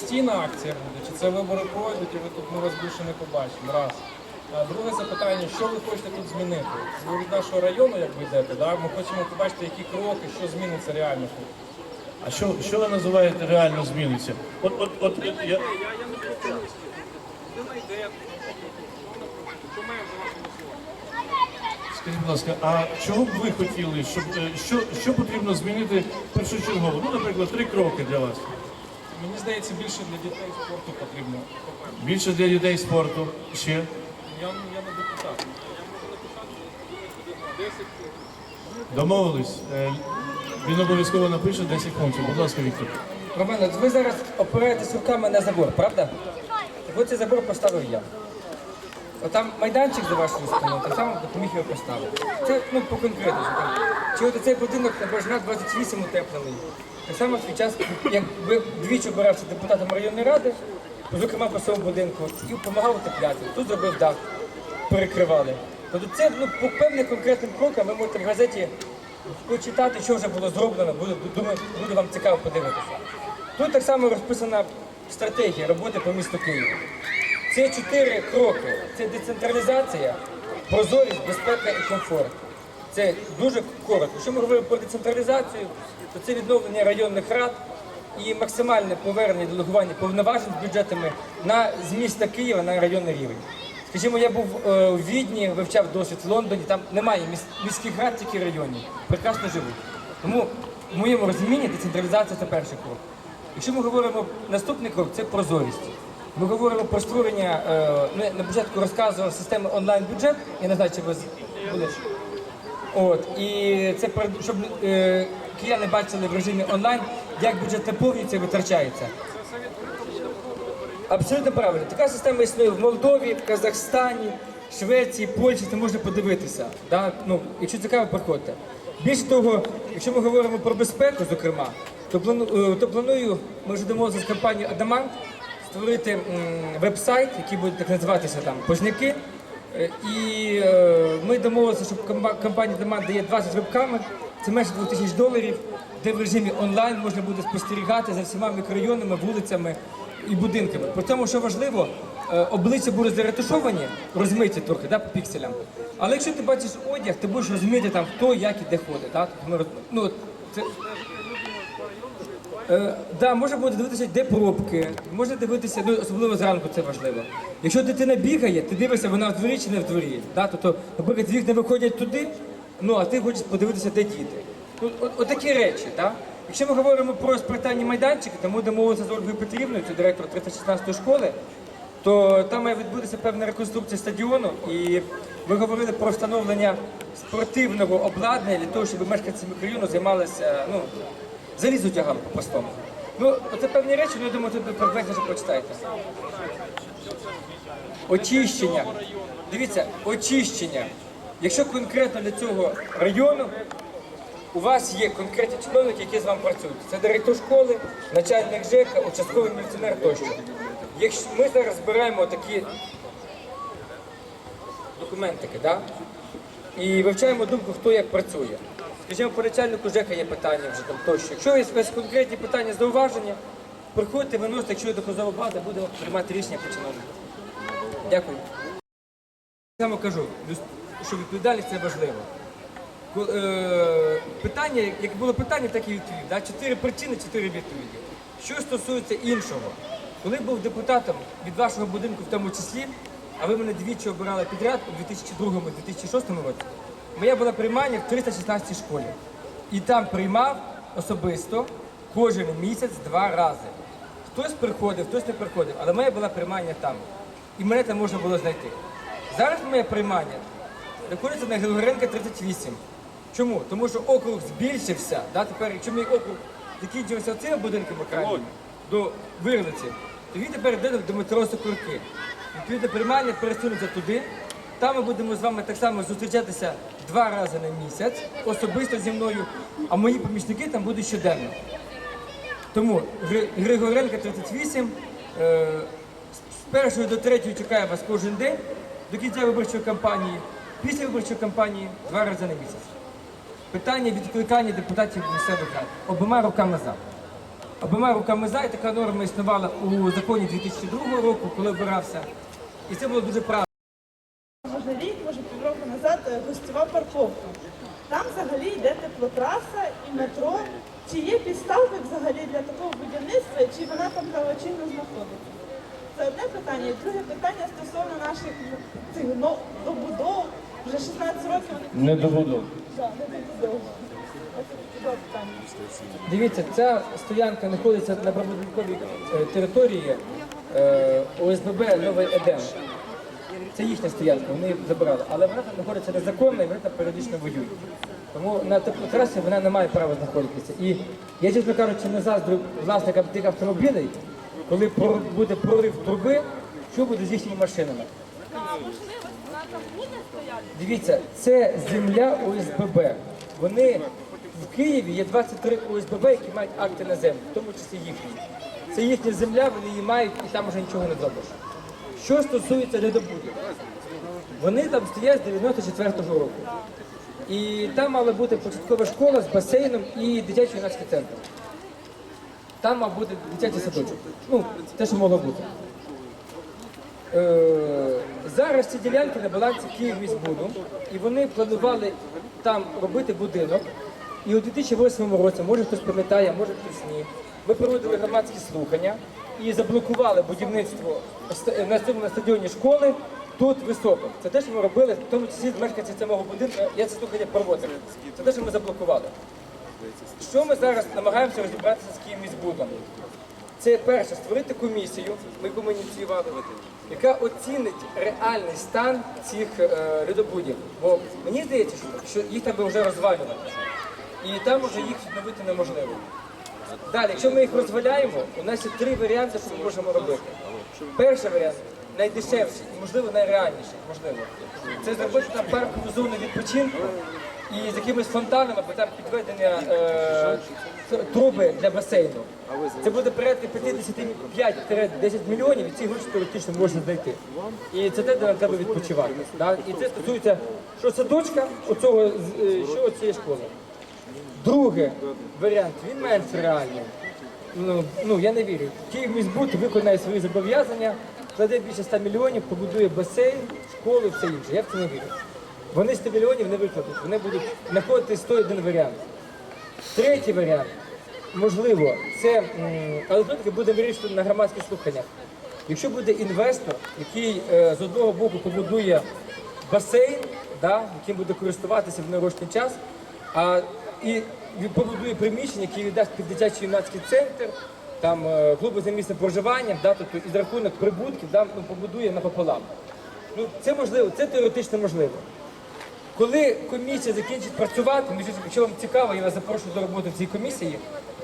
Постійна акція буде, чи це вибори пройдуть, і ви тут ми вас більше не побачимо. Раз. А друге запитання, що ви хочете тут змінити? Ви від нашого району, як ви йдете, да? ми хочемо побачити, які кроки, що зміниться реально тут. А що, що ви називаєте реально зміниться? От, от, от, я, Я, я не пропонуюся. Людина йде, що має за вас скажіть, будь ласка, а чого б ви хотіли, щоб е, що, що потрібно змінити першочергово? Ну, наприклад, три кроки для вас. Мені здається, більше для дітей спорту потрібно. Більше для людей спорту. Ще Я, я не депутат. Я можу написати, що 10 домовились. Е, Він обов'язково напише 10 пунктів. Будь ласка, Віктор. Роман, ви зараз опираєтесь руками на забор, правда? Так от цей забор поставив я. Отам майданчик за вашою спиною, так само допоміг його поставити. Це ну, по конкретному. Чи от цей будинок на Божна 28 утеплений. Так само в свій час, якби двічі обирався депутатом районної ради, зокрема по своєму будинку, і допомагав утепляти. Тут зробив дах, перекривали. Тобто це ну, по певним конкретним крокам ви можете в газеті почитати, що вже було зроблено, буде, думаю, буде вам цікаво подивитися. Тут так само розписана стратегія роботи по місту Києву. Це чотири кроки. Це децентралізація, прозорість, безпека і комфорт. Це дуже коротко. Якщо ми говоримо про децентралізацію, то це відновлення районних рад і максимальне повернення делегування повноважень з бюджетами на з міста Києва на районний рівень. Скажімо, я був е, у Відні, вивчав досвід в Лондоні, там немає міс- міських рад, тільки районів. Прекрасно живуть. Тому в моєму розумінні децентралізація це перший крок. Якщо ми говоримо наступний крок, це прозорість. Ми говоримо про створення, е, ну, на початку розказував системи онлайн-бюджет, я не знаю, чи ви були. От, і це щоб е, кияни бачили в режимі онлайн, як бюджет наповнюється і витрачається. Абсолютно правильно. Така система існує в Молдові, в Казахстані, Швеції, Польщі, це можна подивитися. Да? Ну, якщо цікаво, приходьте. Більше того, якщо ми говоримо про безпеку, зокрема, то, плану, е, то планую, ми вже домовилися з компанією Адамант створити веб-сайт, який буде так називатися там Пожняки. Е, І е, ми домовилися, що компанія Адамант дає 20 веб-камер, це менше 2000 доларів, де в режимі онлайн можна буде спостерігати за всіма мікрорайонами, вулицями і будинками. При тому, що важливо, е, обличчя будуть заретушовані, розмиті трохи да, по пікселям. Але якщо ти бачиш одяг, ти будеш розуміти там хто, як і де ходить. Да? Тобто ну, це... Е, да, можна буде дивитися, де пробки, можна дивитися, ну особливо зранку це важливо. Якщо дитина бігає, ти дивишся, вона в дворі чи не в дворі. Да? Тобто, наприклад, вікна виходять туди, ну а ти хочеш подивитися, де діти. Ну, от, речі, так? Якщо ми говоримо про спортивні майданчики, то ми домовилися з Ольгою Петрівною, це директор 316 школи, то там має відбутися певна реконструкція стадіону, і ми говорили про встановлення спортивного обладнання для того, щоб мешканці мікрорайону займалися, ну, залізо тягали по-простому. Ну, це певні речі, ну я думаю, тут предметно вже почитаєте. Очищення. Дивіться, очищення. Якщо конкретно для цього району у вас є конкретні чиновники, які з вами працюють. Це директор школи, начальник ЖЕКа, участковий міліціонер тощо. Якщо ми зараз збираємо такі документики, да? і вивчаємо думку, хто як працює. Скажімо, по начальнику ЖЕКа є питання вже там тощо. Якщо є якісь конкретні питання, зауваження, приходьте, виносите, якщо є доказова база, будемо приймати рішення по чиновнику. Дякую. Саме кажу, що відповідальність це важливо. Е, питання, як було питання, так і відповідь. Чотири причини, чотири відповіді. Що стосується іншого, коли був депутатом від вашого будинку, в тому числі, а ви мене двічі обирали підряд у 2002-2006 році, моя була приймання в 316 школі. І там приймав особисто кожен місяць два рази. Хтось приходив, хтось не приходив, але моя була приймання там. І мене там можна було знайти. Зараз моє приймання знаходиться на Григоренка 38. Чому? Тому що округ збільшився. Да? Тепер, якщо мій округ закінчився цими будинками крайніми до Вирлиці, то він тепер йде до метро Сокурки. Відповідно, приймання пересунеться туди. Там ми будемо з вами так само зустрічатися два рази на місяць, особисто зі мною, а мої помічники там будуть щоденно. Тому Гри- Григоренка 38, е, з першої до третьої чекає вас кожен день до кінця виборчої кампанії, після виборчої кампанії два рази на місяць. Питання відкликання депутатів місцевих рад обома руками за. обома руками за, і така норма існувала у законі 2002 року, коли обирався. І це було дуже правильно. Може рік, може півроку назад е, гостьова парковка. Там взагалі йде теплотраса і метро. Чи є підстави взагалі для такого будівництва, і чи вона там правочинно знаходиться? Це одне питання. І друге питання стосовно наших цих но- добудов. Вже 16 років вони Не добудов. Не добудов. Дивіться, ця стоянка знаходиться на прибудинковій е, території е, ОСББ Новий Едем. Це їхня стоянка, вони її забирали. Але вона там знаходиться незаконно і вони там періодично воюють. Тому на теплотрасі вона не має права знаходитися. І я, чесно кажучи, не заздрю власникам тих автомобілей, коли буде прорив труби, що буде з їхніми машинами. Дивіться, це земля ОСББ. Вони в Києві є 23 ОСББ, які мають акти на землю, в тому числі їхні. Це їхня земля, вони її мають і там вже нічого не зробиш. Що стосується льодобудів, вони там стоять з 94-го року. І там мала бути початкова школа з басейном і дитячий юнацький центр. Там мав бути дитячий садочок. Ну, те, що могло бути. Е, зараз ці ділянки на балансі Київміськбуду, і вони планували там робити будинок. І у 2008 році, може хтось пам'ятає, може хтось ні, ми проводили громадські слухання і заблокували будівництво на стадіоні школи тут високо. Це те, що ми робили, в тому числі мешканці цього будинку. Я це слухання проводив. Це те, що ми заблокували. Що ми зараз намагаємося розібратися з Київміськбудом? Це перше створити комісію, ми яку ініціювали, яка оцінить реальний стан цих е, льодобудів. Бо мені здається, що, їх треба вже розвалювати. І там вже їх відновити неможливо. Далі, якщо ми їх розваляємо, у нас є три варіанти, що ми можемо робити. Перший варіант найдешевший можливо, найреальніший, можливо. Це зробити там паркову зону відпочинку і з якимись фонтанами, бо там підведення е, труби для басейну. Це буде порядка 55-10 мільйонів, і ці гроші теоретично можна знайти. І це те, де нам треба відпочивати. Да? І це стосується що садочка, оцього, е, що цієї школи. Другий варіант, він менш реальний. Ну, ну я не вірю. Київ Київміськбуд виконає свої зобов'язання, кладе більше 100 мільйонів, побудує басейн, школи, все інше. Я в це не вірю. Вони 100 мільйонів не викладуть, вони будуть знаходити 101 варіант. Третій варіант, можливо, це, але знову таки буде вирішувати на громадських слуханнях. Якщо буде інвестор, який е, з одного боку побудує басейн, да, яким буде користуватися в нарочний час, а і побудує приміщення, яке віддасть під дитячий юнацький центр, там е, клуби за місцем проживання, да, тобто із рахунок прибутків да, ну, побудує напополам. Ну, це можливо, це теоретично можливо. Коли комісія закінчить працювати, між якщо вам цікаво, я вас запрошую до роботи в цій комісії.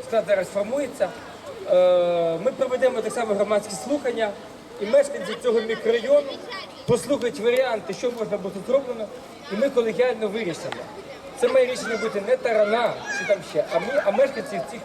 Склад зараз формується. Е, Ми проведемо так само громадські слухання, і мешканці цього мікрорайону послухають варіанти, що можна бути зроблено, і ми колегіально вирішимо. Це має рішення бути не тарана чи там ще, а ми, а мешканці цих.